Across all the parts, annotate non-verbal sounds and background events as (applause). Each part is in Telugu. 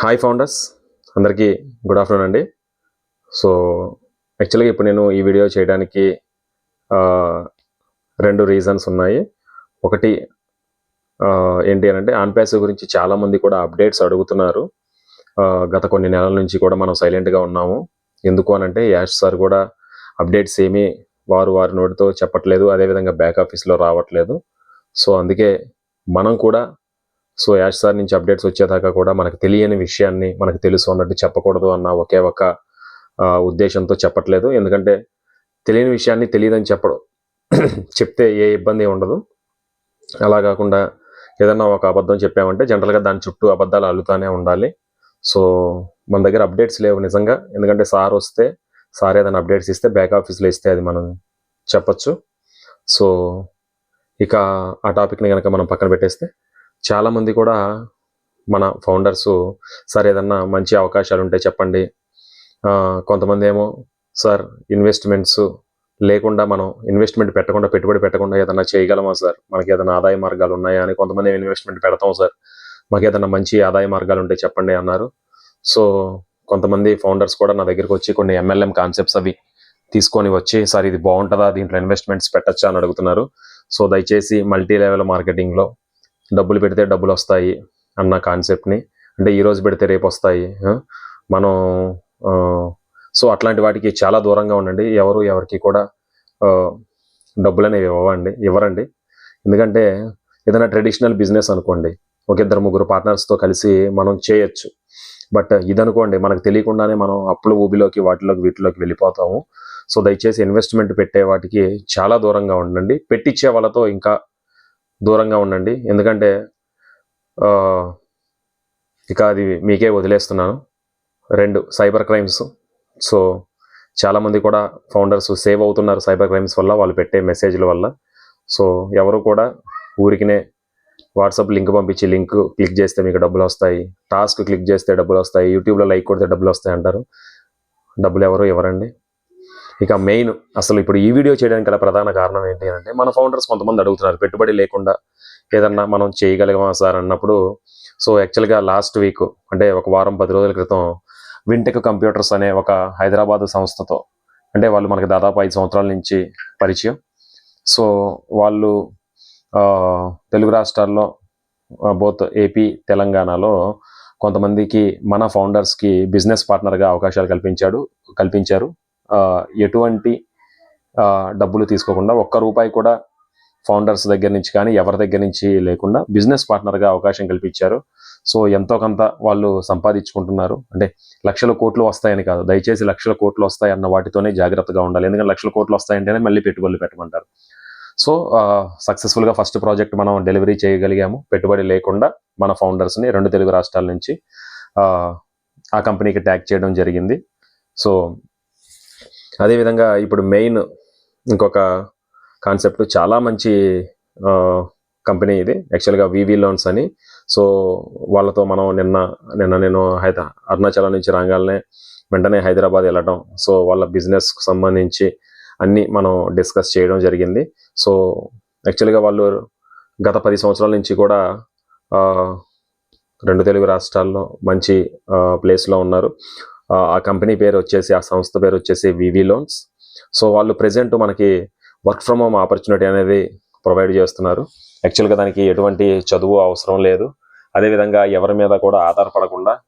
హాయ్ ఫౌండర్స్ అందరికీ గుడ్ ఆఫ్టర్నూన్ అండి. సో యాక్చువల్గా ఇప్పుడు నేను ఈ వీడియో చేయడానికి రెండు రీజన్స్ ఉన్నాయి. ఒకటి ఏంటి అని అంటే ఆన్ గురించి చాలామంది కూడా అప్డేట్స్ అడుగుతున్నారు. గత కొన్ని నెలల నుంచి కూడా మనం సైలెంట్గా ఉన్నాము. ఎందుకు అని అంటే యాష్ సార్ కూడా అప్డేట్స్ ఏమీ వారు వారి నోటితో చెప్పట్లేదు. అదేవిధంగా బ్యాక్ ఆఫీస్లో రావట్లేదు. సో అందుకే మనం కూడా సో యాష్ సార్ నుంచి అప్డేట్స్ వచ్చేదాకా కూడా మనకు తెలియని విషయాన్ని మనకు తెలుసు అన్నట్టు చెప్పకూడదు అన్న ఒకే ఒక ఉద్దేశంతో చెప్పట్లేదు. ఎందుకంటే తెలియని విషయాన్ని తెలియదని చెప్పడం. (clears throat) చెప్తే ఏ ఇబ్బంది ఉండదు. అలా కాకుండా ఏదన్నా ఒక అబద్ధం చెప్పామంటే జనరల్గా దాని చుట్టూ అబద్ధాలు అల్లుతానే ఉండాలి. సో మన దగ్గర అప్డేట్స్ లేవు నిజంగా. ఎందుకంటే సార్ వస్తే సార్ ఏదైనా అప్డేట్స్ ఇస్తే బ్యాక్ ఆఫీస్లో ఇస్తే అది మనం చెప్పచ్చు. సో ఇక ఆ టాపిక్ని కనుక మనం పక్కన పెట్టేస్తే చాలామంది కూడా మన ఫౌండర్స్ సార్ ఏదన్నా మంచి అవకాశాలు ఉంటే చెప్పండి. ఆ, కొంతమంది ఏమో సార్ ఇన్వెస్ట్మెంట్స్ లేకుండా మనం ఇన్వెస్ట్మెంట్ పెట్టకుండా పెట్టుబడి పెట్టకుండా ఏదన్నా చేయగలమా సార్? మనకి ఏదైనా ఆదాయ మార్గాలు ఉన్నాయా? అని కొంతమంది ఇన్వెస్ట్మెంట్ పెడతాం సార్. మాకు ఏదైనా మంచి ఆదాయ మార్గాలు ఉంటే చెప్పండి అన్నారు. సో కొంతమంది ఫౌండర్స్ కూడా నా దగ్గరికి వచ్చి కొన్ని ఎంఎల్ఎం కాన్సెప్ట్స్ అవి తీసుకొని వచ్చి సార్ ఇది బాగుంటుందా? దీంట్లో ఇన్వెస్ట్మెంట్స్ పెట్టచ్చా? అని అడుగుతున్నారు. సో దయచేసి మల్టీ లెవెల్ మార్కెటింగ్లో డబ్బులు పెడితే డబ్బులు వస్తాయి అన్న కాన్సెప్ట్ని. అంటే ఈరోజు పెడితే రేపు వస్తాయి మనం సో అట్లాంటి వాటికి చాలా దూరంగా ఉండండి. ఎవరు ఎవరికి కూడా డబ్బులు అనేవి ఇవ్వండి ఇవ్వరండి. ఎందుకంటే ఏదైనా ట్రెడిషనల్ బిజినెస్ అనుకోండి ఒక ఇద్దరు ముగ్గురు పార్ట్నర్స్తో కలిసి మనం చేయొచ్చు. బట్ ఇదనుకోండి మనకు తెలియకుండానే మనం అప్పులు ఊబిలోకి వాటిలోకి వీటిలోకి వెళ్ళిపోతాము. సో దయచేసి ఇన్వెస్ట్మెంట్ పెట్టే వాటికి చాలా దూరంగా ఉండండి. పెట్టించే వాళ్ళతో ఇంకా దూరంగా ఉండండి. ఎందుకంటే ఇక అది మీకే వదిలేస్తున్నాను. రెండు సైబర్ క్రైమ్స్. సో చాలామంది కూడా ఫౌండర్స్ సేవ్ అవుతున్నారు సైబర్ క్రైమ్స్ వల్ల వాళ్ళు పెట్టే మెసేజ్ల వల్ల. సో ఎవరు కూడా ఊరికినే వాట్సాప్ లింక్ పంపించి లింక్ క్లిక్ చేస్తే మీకు డబ్బులు వస్తాయి. టాస్క్ క్లిక్ చేస్తే డబ్బులు వస్తాయి. యూట్యూబ్లో లైక్ కొడితే డబ్బులు వస్తాయి అంటారు. డబ్బులు ఎవరు ఎవరండి ఇక మెయిన్ అసలు ఇప్పుడు ఈ వీడియో చేయడానికి గల ప్రధాన కారణం ఏంటి అంటే మన ఫౌండర్స్ కొంతమంది అడుగుతున్నారు పెట్టుబడి లేకుండా ఏదన్నా మనం చేయగలిగామా సార్? అన్నప్పుడు సో యాక్చువల్గా లాస్ట్ వీక్ అంటే ఒక వారం పది రోజుల క్రితం వింటెక్ కంప్యూటర్స్ అనే ఒక హైదరాబాద్ సంస్థతో అంటే వాళ్ళు మనకి దాదాపు ఐదు సంవత్సరాల నుంచి పరిచయం. సో వాళ్ళు తెలుగు రాష్ట్రాల్లో బోత్ ఏపీ తెలంగాణలో కొంతమందికి మన ఫౌండర్స్కి బిజినెస్ పార్ట్నర్గా అవకాశాలు కల్పించాడు కల్పించారు. ఎటువంటి డబ్బులు తీసుకోకుండా ఒక్క రూపాయి కూడా ఫౌండర్స్ దగ్గర నుంచి కానీ ఎవరి దగ్గర నుంచి లేకుండా బిజినెస్ పార్ట్నర్గా అవకాశం కల్పించారు. సో ఎంతో కొంత వాళ్ళు సంపాదించుకుంటున్నారు. అంటే లక్షల కోట్లు వస్తాయని కాదు దయచేసి లక్షల కోట్లు వస్తాయి అన్న వాటితోనే జాగ్రత్తగా ఉండాలి. ఎందుకంటే లక్షల కోట్లు వస్తాయంటేనే మళ్ళీ పెట్టుబడులు పెట్టమంటారు. సో సక్సెస్ఫుల్గా ఫస్ట్ ప్రాజెక్ట్ మనం డెలివరీ చేయగలిగాము. పెట్టుబడి లేకుండా మన ఫౌండర్స్ని రెండు తెలుగు రాష్ట్రాల నుంచి ఆ కంపెనీకి ట్యాగ్ చేయడం జరిగింది. సో అదేవిధంగా ఇప్పుడు మెయిన్ ఇంకొక కాన్సెప్ట్ చాలా మంచి కంపెనీ ఇది. యాక్చువల్గా వివి లోన్స్ అని. సో వాళ్ళతో మనం నిన్న నిన్న నేను హైద అరుణాచలం నుంచి రాగానే వెంటనే హైదరాబాద్ వెళ్ళడం సో వాళ్ళ బిజినెస్కు సంబంధించి అన్నీ మనం డిస్కస్ చేయడం జరిగింది. సో యాక్చువల్గా వాళ్ళు గత పది సంవత్సరాల నుంచి కూడా రెండు తెలుగు రాష్ట్రాల్లో మంచి ప్లేస్లో ఉన్నారు. ఆ, కంపెనీ పేరు వచ్చేసి ఆ సంస్థ పేరు వచ్చేసి వివి లోన్స్. సో వాళ్ళు ప్రజెంట్ మనకి వర్క్ ఫ్రమ్ హోమ్ ఆపర్చునిటీ అనేది ప్రొవైడ్ చేస్తున్నారు. యాక్చువల్గా దానికి ఎటువంటి చదువు అవసరం లేదు. అదేవిధంగా ఎవరి మీద కూడా ఆధారపడకుండా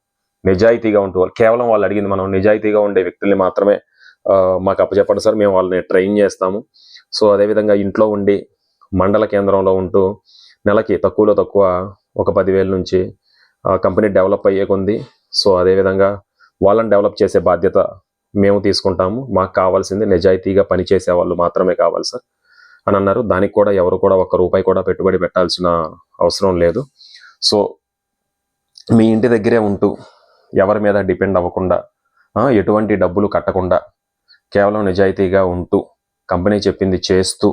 నిజాయితీగా ఉంటూ వాళ్ళు- కేవలం వాళ్ళు అడిగింది మనం నిజాయితీగా ఉండే వ్యక్తుల్ని మాత్రమే మాకు అప్పచెప్పండి సార్ మేము వాళ్ళని ట్రైన్ చేస్తాము. సో అదేవిధంగా ఇంట్లో ఉండి మండల కేంద్రంలో ఉంటూ నెలకి తక్కువలో తక్కువ ఒక పదివేల నుంచి కంపెనీ డెవలప్ అయ్యే కొంది. సో అదేవిధంగా వాళ్ళని డెవలప్ చేసే బాధ్యత మేము తీసుకుంటాము. మాకు కావాల్సింది నిజాయితీగా పనిచేసే వాళ్ళు మాత్రమే కావాలి సార్. అని అన్నారు. దానికి కూడా ఎవరు కూడా ఒక్క రూపాయి కూడా పెట్టుబడి పెట్టాల్సిన అవసరం లేదు. సో మీ ఇంటి దగ్గరే ఉంటూ ఎవరి మీద డిపెండ్ అవ్వకుండా ఎటువంటి డబ్బులు కట్టకుండా కేవలం నిజాయితీగా ఉంటూ కంపెనీ చెప్పింది చేస్తూ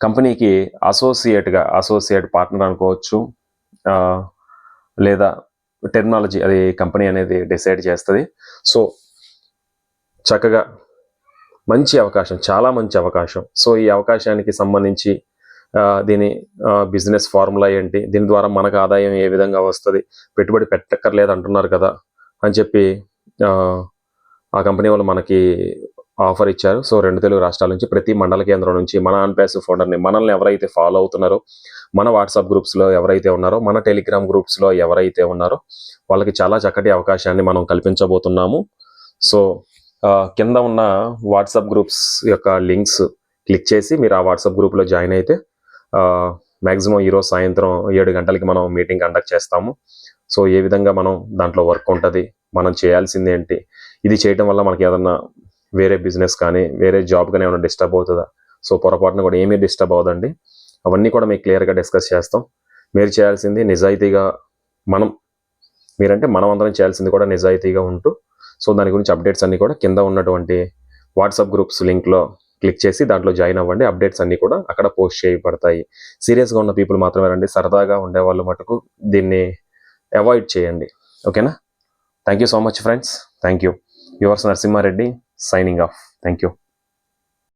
కంపెనీకి అసోసియేట్గా అసోసియేట్ పార్ట్నర్ అనుకోవచ్చు లేదా టెక్నాలజీ అది కంపెనీ అనేది డిసైడ్ చేస్తుంది. సో చక్కగా మంచి అవకాశం చాలా మంచి అవకాశం. సో ఈ అవకాశానికి సంబంధించి దీని బిజినెస్ ఫార్ములా ఏంటి దీని ద్వారా మనకు ఆదాయం ఏ విధంగా వస్తుంది పెట్టుబడి పెట్టక్కర్లేదు అంటున్నారు కదా అని చెప్పి ఆ, ఆ కంపెనీ వాళ్ళు మనకి ఆఫర్ ఇచ్చారు. సో రెండు తెలుగు రాష్ట్రాల నుంచి ప్రతి మండల కేంద్రం నుంచి మన అన్పాసివ్ ఫౌండర్ని మనల్ని ఎవరైతే ఫాలో అవుతున్నారో మన వాట్సాప్ గ్రూప్స్లో ఎవరైతే ఉన్నారో మన టెలిగ్రామ్ గ్రూప్స్లో ఎవరైతే ఉన్నారో వాళ్ళకి చాలా చక్కటి అవకాశాన్ని మనం కల్పించబోతున్నాము. సో కింద ఉన్న వాట్సాప్ గ్రూప్స్ యొక్క లింక్స్ క్లిక్ చేసి మీరు ఆ వాట్సాప్ గ్రూప్లో జాయిన్ అయితే మ్యాక్సిమం ఈరోజు సాయంత్రం ఏడు గంటలకి మనం మీటింగ్ కండక్ట్ చేస్తాము. సో ఏ విధంగా మనం దాంట్లో వర్క్ ఉంటుంది మనం చేయాల్సింది ఏంటి ఇది చేయడం వల్ల మనకి ఏదన్నా వేరే బిజినెస్ కానీ వేరే జాబ్ కానీ ఏమైనా డిస్టర్బ్ అవుతుందా? సో పొరపాటున కూడా ఏమీ డిస్టర్బ్ అవ్వదండి. అవన్నీ కూడా మీకు క్లియర్గా డిస్కస్ చేస్తాం. మీరు చేయాల్సింది నిజాయితీగా మనం మీరంటే మనం అందరం చేయాల్సింది కూడా నిజాయితీగా ఉంటూ సో దాని గురించి అప్డేట్స్ అన్నీ కూడా కింద ఉన్నటువంటి వాట్సాప్ గ్రూప్స్ లింక్లో క్లిక్ చేసి దాంట్లో జాయిన్ అవ్వండి. అప్డేట్స్ అన్నీ కూడా అక్కడ పోస్ట్ చేయబడతాయి. సీరియస్గా ఉన్న పీపుల్ మాత్రమే రండి. సరదాగా ఉండేవాళ్ళు మటుకు దీన్ని అవాయిడ్ చేయండి. ఓకేనా? Thank you so much friends. Thank you yours Narasimhareddy. Signing off thank you